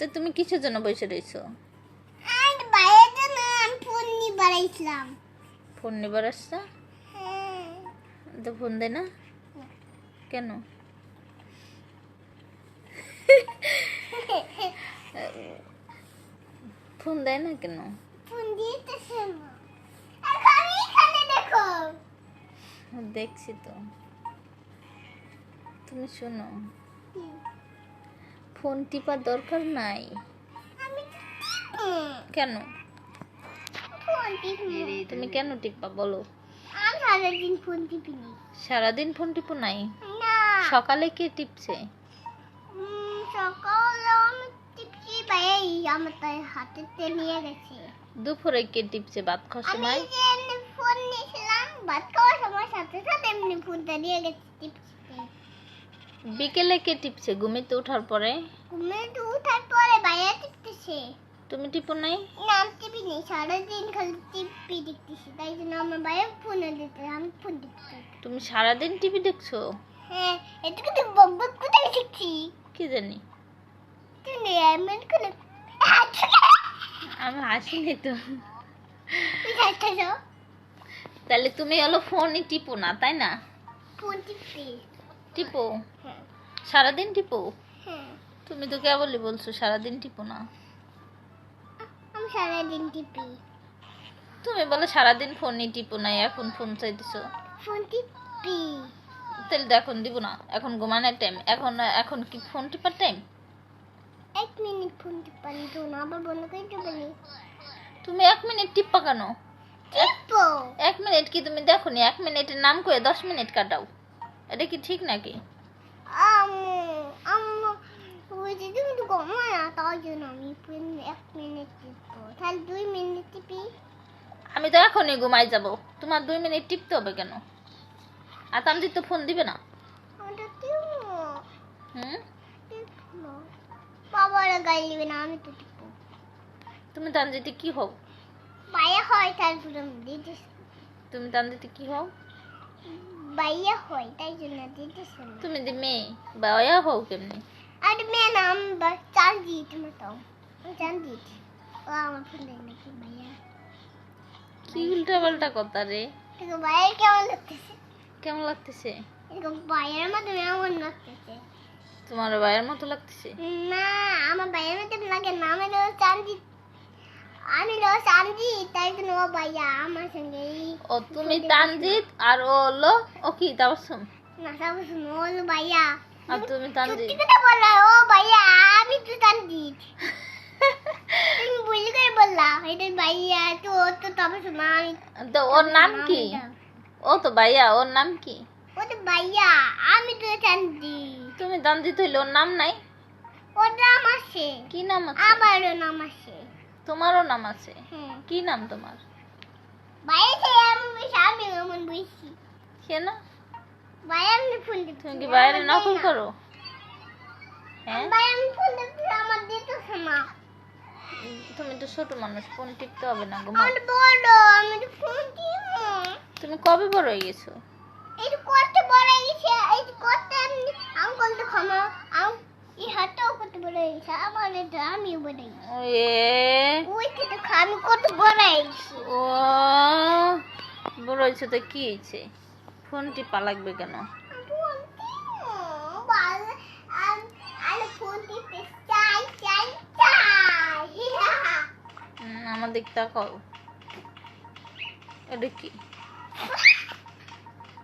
তো তুমি কিসের জন্য বসে রয়েছো? আর বাইরের জন্য আমি ফোন নিয়ে বাড়াইছিলাম ফোন নিবার আসছো হ্যাঁ। তো ফোন দেয় না। কেন? ফোন দেয় না কেন? ফোন দিতেছে না এখানে দেখো। দেখছি তো। তুমি শোনো। ফোন টিপার দরকার নাই। কেন? তুমি কেন টিপা বলো? সারাদিন ফোন টিপি নি সারাদিন ফোন টিপো নাই? সকালে কে টিপছে? সকালে আমি টিপছি ভাই আমার তাই হাতে নিয়ে গেছে। দুপুরে কে টিপছে? ভাত খাওয়ার সময়? ফোন নিয়েছিলাম ভাত খাওয়ার সময় সাথে সাথে এমনি ফোনটা নিয়ে গেছে টিপছি। বিকেলে কে টিপছে? ঘুমিতে ওঠার পরে? ঘুমে তো উঠার পরে বাইরে টিপতেছে। তুমি টিপো নাই? নাম টিপি নেই। সারাদিন খালি টিপি দেখতেছি। তাই জন্য আমার বাইরে ফোনে দিতে আমি ফোন দেখতে তুমি সারাদিন টিভি দেখছ? হ্যাঁ এটা কিন্তু বব্বু কোথায় শিখছি কি জানি। তুমি এমন করে আমি হাসিনি তো। তাহলে তুমি হলো ফোনই টিপো না তাই না? ফোন টিপি। টিপো? হ্যাঁ। সারাদিন টিপো? হ্যাঁ। তুমি তো কেবলই বলছো সারাদিন টিপো না। আমি সারাদিন টিপি। তুমি বলো সারাদিন ফোনই টিপো না এখন ফোন চাইতেছো? ফোন টিপি। তাহলে তো এখন দিব না এখন ঘুমানোর টাইম এখন এখন কি ফোন টিপার টাইম এক মিনিট ফোন টিপানি তো না আবার বন্ধ করে টিপানি তুমি এক মিনিট টিপ্পা কেন? টিপো এক মিনিট কি তুমি দেখো নি এক মিনিটের নাম করে দশ মিনিট কাটাও। এটা কি ঠিক নাকি? আম্মু আম্মু যে তুমি তো ঘুমো না তার জন্য আমি এক মিনিট টিপবো। তাহলে দুই মিনিট টিপি। আমি তো এখনই ঘুমাই যাব। তোমার দুই মিনিট টিপতে হবে কেন? আর তামজিৎ তো ফোন দিবে না? হুম? বাবারা গাড়ি নেবে না আমি তো টিপবো। তুমি তানজিতে কি হও? বাইয়া হয় তারপরে তুমি তানজিতে কি হও? বাইয়া হয় তাই জন্য দিতেছি না তুমি দি মেয়ে বায়া হও কেমনি? আর মেয়ে নাম চান্দিত মতো চান্দিত ও আমার ফোন দেয় নাকি ভাইয়া কি উল্টা পাল্টা কথা রে? কেমন লাগতেছে? কেমন লাগতেছে? ভাইয়ের মতো এমন লাগতেছে। তোমার ভাইয়ের মতো লাগতেছে? না আমার ভাইয়ের মতো লাগে না আমি হলো চান্দিত আমি হলো চান্দিত তাই ও ভাইয়া আমার সঙ্গে ও তুমি তানজিৎ আর ও হলো ও কি তাবসুম না ও হলো ভাইয়া। আর তুমি তানজিৎ? সত্যি কথা বললা ও ভাইয়া আমি তো চান্দিত তুমি ভুল করে বললা এটা ভাইয়া তো ও তো আমি তো ওর নাম কি? ও তো ভাইয়া ওর নাম কি? ও তো ভাইয়া আমি তো চান্দি তুমি তানজিৎ হইলে ওর নাম নাই? ওর নাম আছে। কি নাম আছে? আমারও নাম আছে। তোমারও নাম আছে? হ্যাঁ কি নাম তোমার? কেন তুমি কি বাইরে নকল করো? হ্যাঁ? তুমি তো ছোট মানুষ ফোন টিপতে হবে না গো তুমি কবে বড় হয়ে গেছো? এই করতে বড় গেছে এই করতে আমি ক্ষমা আম করতে তো আমি কত বড় গেছি ও বড় হয়েছে তো কি হয়েছে? ফোন টিপা লাগবে কেন আমার দিক তাকাও। এটা কি?